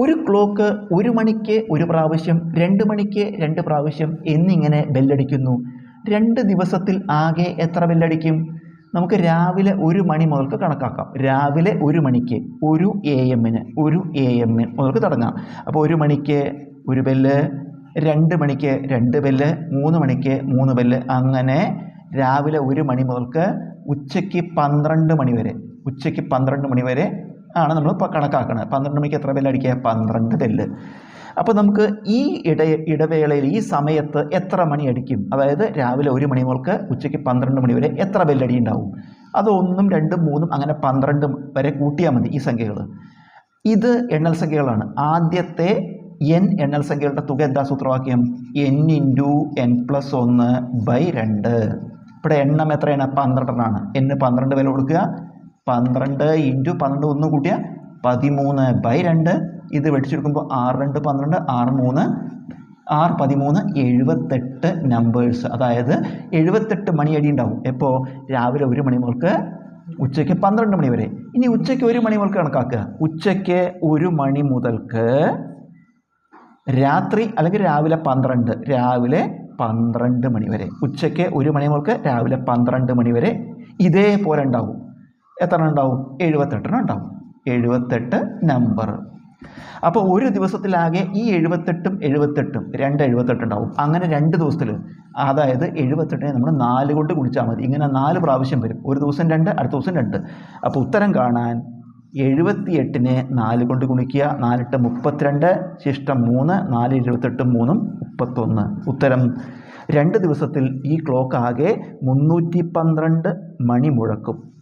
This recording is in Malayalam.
ഒരു ക്ലോക്ക് ഒരു മണിക്ക് ഒരു പ്രാവശ്യം രണ്ട് മണിക്ക് രണ്ട് പ്രാവശ്യം എന്നിങ്ങനെ ബെല്ലടിക്കുന്നു രണ്ട് ദിവസത്തിൽ ആകെ എത്ര ബെല്ലടിക്കും നമുക്ക് രാവിലെ ഒരു മണി മുതൽക്ക് കണക്കാക്കാം. രാവിലെ ഒരു മണിക്ക് ഒരു എ എമ്മിന് ഒരു എ എമ്മിന് മുതൽക്ക് തുടങ്ങാം. അപ്പോൾ ഒരു മണിക്ക് ഒരു ബെല്ല് രണ്ട് മണിക്ക് രണ്ട് ബെല്ല് മൂന്ന് മണിക്ക് മൂന്ന് ബെല്ല് അങ്ങനെ രാവിലെ ഒരു മണി മുതൽക്ക് ഉച്ചയ്ക്ക് പന്ത്രണ്ട് മണി വരെ ഉച്ചയ്ക്ക് പന്ത്രണ്ട് മണി വരെ ആണ് നമ്മൾ കണക്കാക്കുന്നത് പന്ത്രണ്ട് മണിക്ക് എത്ര ബെല്ല് അടിക്കുക? പന്ത്രണ്ട് ബെല്ല് അപ്പോൾ നമുക്ക് ഈ ഇട ഇടവേളയിൽ ഈ സമയത്ത് എത്ര മണി അടിക്കും? അതായത് രാവിലെ ഒരു മണി മുതൽക്ക് ഉച്ചയ്ക്ക് പന്ത്രണ്ട് മണി വരെ എത്ര ബെല്ലടി ഉണ്ടാവും? അത് ഒന്നും രണ്ടും മൂന്നും അങ്ങനെ പന്ത്രണ്ടും വരെ കൂട്ടിയാൽ മതി ഈ സംഖ്യകൾ ഇത് എണ്ണൽ സംഖ്യകളാണ്. ആദ്യത്തെ എൻ എണ്ണൽ സംഖ്യകളുടെ തുക എന്താ സൂത്രവാക്യം? എൻ ഇന്റു എൻ പ്ലസ് ഒന്ന് ബൈ രണ്ട്. ഇവിടെ എണ്ണം എത്രയാണ്? പന്ത്രണ്ടെണ്ണാണ്. എന്ന് പന്ത്രണ്ട് വില കൊടുക്കുക. പന്ത്രണ്ട് ഇന്റു പന്ത്രണ്ട് ഒന്ന് കൂട്ടിയാൽ പതിമൂന്ന് ബൈ രണ്ട്. ഇത് വെടിച്ചെടുക്കുമ്പോൾ ആറ് രണ്ട് പന്ത്രണ്ട് ആറ് മൂന്ന് ആറ് പതിമൂന്ന് എഴുപത്തെട്ട് നമ്പേഴ്സ് അതായത് എഴുപത്തെട്ട് മണിയടി ഉണ്ടാവും. എപ്പോൾ രാവിലെ ഒരു മണി മുതൽക്ക് ഉച്ചയ്ക്ക് പന്ത്രണ്ട് മണി വരെ. ഇനി ഉച്ചയ്ക്ക് ഒരു മണി മുതൽക്ക് കണക്കാക്കുക. ഉച്ചയ്ക്ക് ഒരു മണി മുതൽക്ക് രാത്രി അല്ലെങ്കിൽ രാവിലെ പന്ത്രണ്ട് രാവിലെ പന്ത്രണ്ട് മണി വരെ. ഉച്ചയ്ക്ക് ഒരു മണി മുതൽക്ക് രാവിലെ പന്ത്രണ്ട് മണി വരെ ഇതേപോലെ ഉണ്ടാവും. എത്ര ഉണ്ടാവും? എഴുപത്തെട്ടെണ്ണം ഉണ്ടാവും. എഴുപത്തെട്ട് നമ്പർ അപ്പോൾ ഒരു ദിവസത്തിലാകെ ഈ എഴുപത്തെട്ടും എഴുപത്തെട്ടും രണ്ട് എഴുപത്തെട്ട് ഉണ്ടാവും. അങ്ങനെ രണ്ട് ദിവസത്തിൽ അതായത് എഴുപത്തെട്ടിനെ നമ്മൾ നാല് കൊണ്ട് കുടിച്ചാൽ മതി. ഇങ്ങനെ നാല് പ്രാവശ്യം വരും. ഒരു ദിവസം രണ്ട് അടുത്ത ദിവസം രണ്ട്. അപ്പോൾ ഉത്തരം കാണാൻ എഴുപത്തിയെട്ടിനെ നാല് കൊണ്ട് ഗുണിക്കുക. നാലിട്ട് മുപ്പത്തിരണ്ട് ശിഷ്ടം മൂന്ന് നാല് എഴുപത്തെട്ടും മൂന്നും മുപ്പത്തൊന്ന്. ഉത്തരം രണ്ട് ദിവസത്തിൽ ഈ ക്ലോക്ക് ആകെ മുന്നൂറ്റി പന്ത്രണ്ട് മണി മുഴക്കും.